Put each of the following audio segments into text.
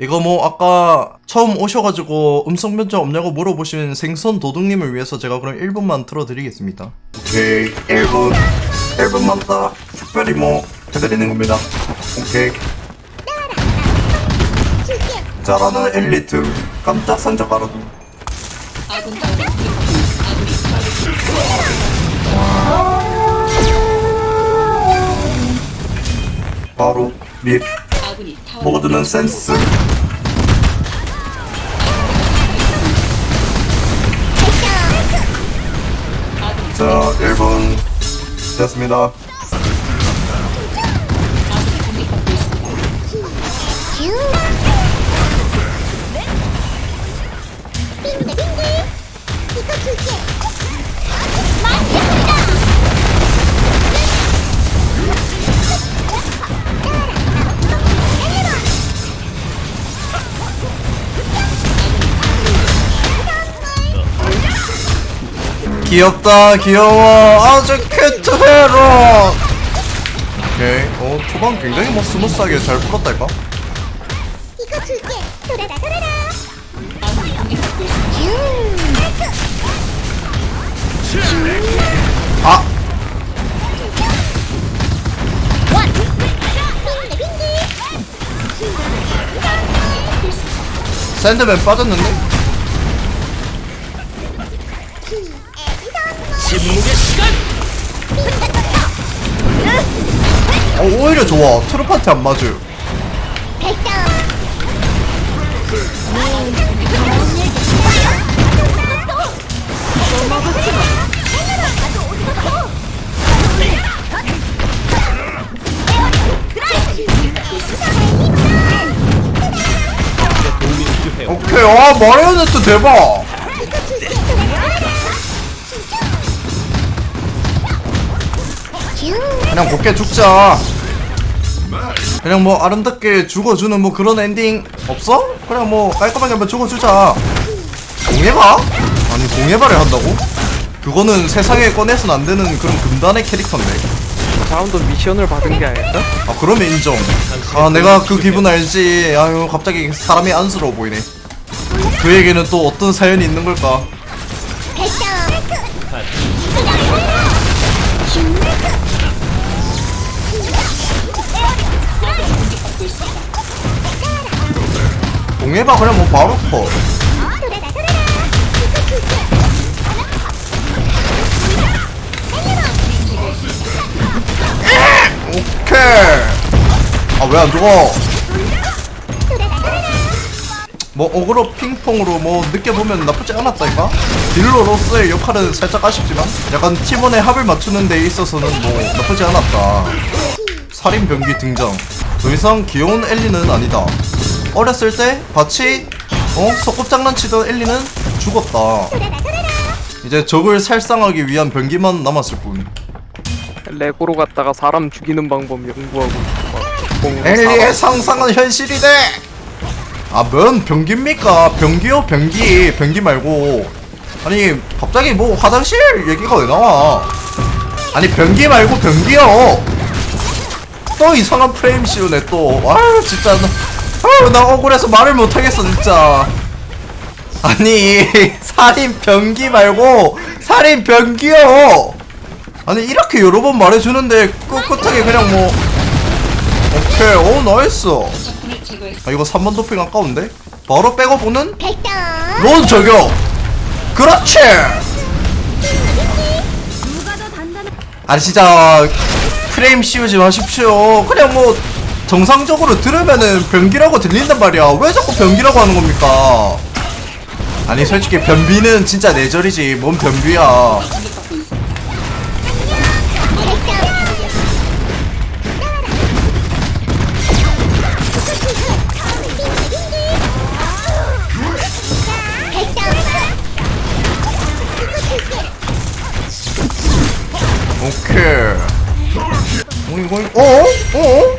이거 뭐 아까 처음 오셔가지고 음성 변조 없냐고 물어보신 생선 도둑님을 위해서 제가 그럼 1분만 틀어드리겠습니다. 오케이. 1분 1분만 딱 특별히 뭐 해드리는 겁니다. 오케이. 잘하는 엘리트. 깜짝 타워가 아군이 바로 립 모두는 센스. 자 1분 됐습니다 귀엽다 귀여워. 아주 큐트 헤로. 오케이. 어 초반 굉장히 뭐 스무스하게 잘 풀었달까? 이거 줄게. 돌아라 돌아라. 있습니다. 아! 빙글 샌드맨 빠졌는데? 어 오히려 좋아. 트루파티 안 맞아요. 오케이. 아 마리오네트 대박 그냥 곱게 죽자 그냥 뭐 아름답게 죽어주는 뭐 그런 엔딩 없어? 그냥 뭐 깔끔하게 한번 죽어주자 공예바? 아니 공예바를 한다고? 그거는 세상에 꺼내선 안 되는 그런 금단의 캐릭터인데 사람도 미션을 받은 게 아닐까? 아 그러면 인정 아 내가 그 기분 알지 아유 갑자기 사람이 안쓰러워 보이네 그에게는 또 어떤 사연이 있는 걸까 공예바 그냥 뭐 바로 퍼. 오케이. 아 왜 안 죽어? 뭐 어그로 핑퐁으로 뭐 느껴보면 나쁘지 않았다니까 딜러로서의 역할은 살짝 아쉽지만 약간 팀원의 합을 맞추는 데 있어서는 뭐 나쁘지 않았다. 살인 병기 등장. 더 이상 귀여운 엘리는 아니다 어렸을 때 같이 어 소꿉장난 치던 엘리는 죽었다 이제 적을 살상하기 위한 병기만 남았을 뿐 레고로 갔다가 사람 죽이는 방법 연구하고 막 엘리의 상상은 현실이 돼! 아, 뭔 병기입니까? 병기요, 병기. 병기 말고. 아니, 갑자기 뭐 화장실 얘기가 왜 나와? 아니, 병기 말고 병기요! 또 이상한 프레임 씌우네, 또. 아유, 진짜. 나- 아유, 나 억울해서 말을 못하겠어, 진짜. 아니, 살인 병기 말고, 살인 병기요! 아니, 이렇게 여러 번 말해주는데, 꿋꿋하게 그냥 뭐, 오케이, 오, 나이스. 아 이거 3번 도핑 아까운데? 바로 빼고 보는 론 저격! 그렇지! 아니 진짜 프레임 씌우지 마십시오 그냥 뭐 정상적으로 들으면은 변기라고 들린단 말이야 왜 자꾸 변기라고 하는 겁니까 아니 솔직히 변비는 진짜 내절이지 뭔 변비야. 오케이 어 이거 어? 어?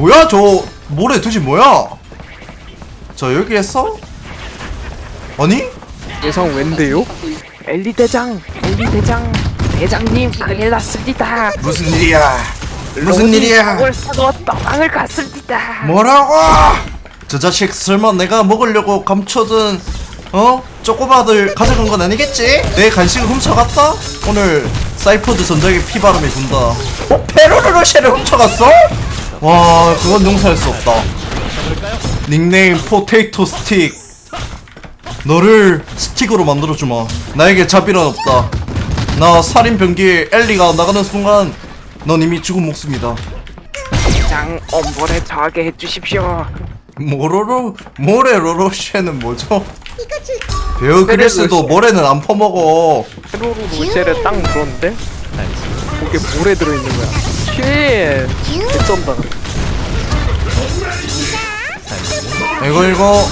뭐야 저 모래 두지 뭐야 저 여기 했어? 아니? 예상 웬데요? 엘리 대장, 엘리 대장, 대장님 큰일 났습니다. 무슨 일이야 무슨 일이야 그걸 사고 떠방을 갔습니다. 뭐라고? 저 자식 설마 내가 먹으려고 감춰둔 어? 쪼꼬바들 가져간 건 아니겠지? 내 간식을 훔쳐갔다? 오늘 사이퍼드 전작에 피바람이 분다 어? 페로르로쉐를 훔쳐갔어? 와 그건 용서할 수 없다. 닉네임 포테이토 스틱. 너를 스틱으로 만들어주마. 나에게 자비는 없다. 나 살인 병기에 엘리가 나가는 순간 넌 이미 죽은 목숨이다. 장 엄벌에 자게 해주십시오. 모로로? 모레로로 쉐는 뭐죠? 이거 줄게 베어그리스도 모래는 안 퍼먹어. 페로로 로쉐를 딱 물었는데 거기에 모래 들어있는 거야 쉣 개쩐다 이거 이거.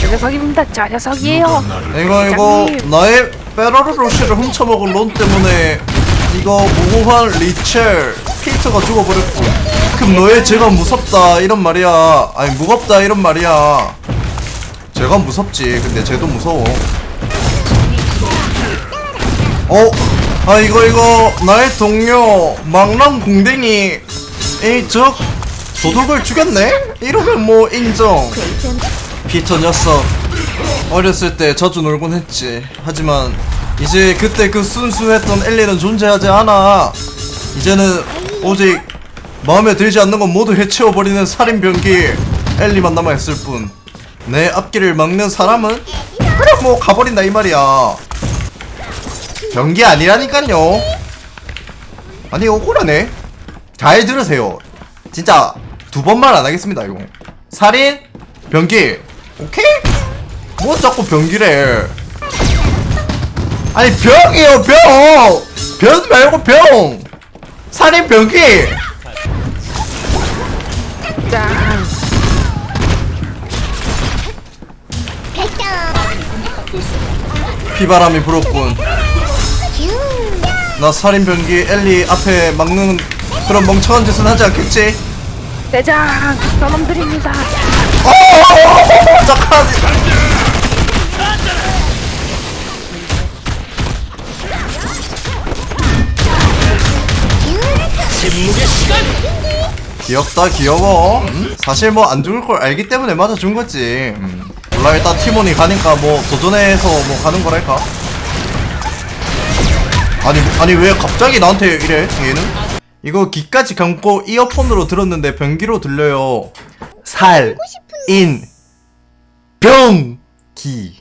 저 녀석입니다. 저 녀석이에요. 이거 이거 나의 베라르로쉐를 훔쳐먹은 론 때문에 이거 무고한 리첼 피트가 죽어버렸고 그럼 너의 죄가 무섭다 이런 말이야. 아니 무겁다 이런 말이야. 죄가 무섭지. 근데 쟤도 무서워. 어? 아 이거 이거 나의 동료 망랑 공댕이 이저 도둑을 죽였네? 이러면 뭐 인정. 피터 녀석. 어렸을 때 자주 놀곤 했지. 하지만 이제 그때 그 순수했던 엘리는 존재하지 않아. 이제는 오직 마음에 들지 않는 건 모두 해치워버리는 살인병기 엘리만 남아있을 뿐. 내 앞길을 막는 사람은? 그래 뭐 가버린다 이 말이야 병기 아니라니깐요. 아니 억울하네. 잘 들으세요. 진짜 두 번만 안 하겠습니다 이거. 살인? 병기. 오케이? 뭐 자꾸 병기래. 아니 병이요 병! 병 말고 병! 살인 있습니다. 피바람이 불었군. 슝 나 살인 병기 엘리 앞에 막는 그런 멍청한 짓은 하지 않겠지? 대장 저놈들입니다 어 잠깐만 귀엽다 귀여워 음? 사실 뭐 안 죽을 걸 알기 때문에 맞아준 거지 음. 몰라 일단 티몬이 가니까 뭐 도전해서 뭐 가는 거랄까 아니 아니 왜 갑자기 나한테 이래 얘는? 이거 귀까지 감고 이어폰으로 들었는데 변기로 들려요. 살 인 병 기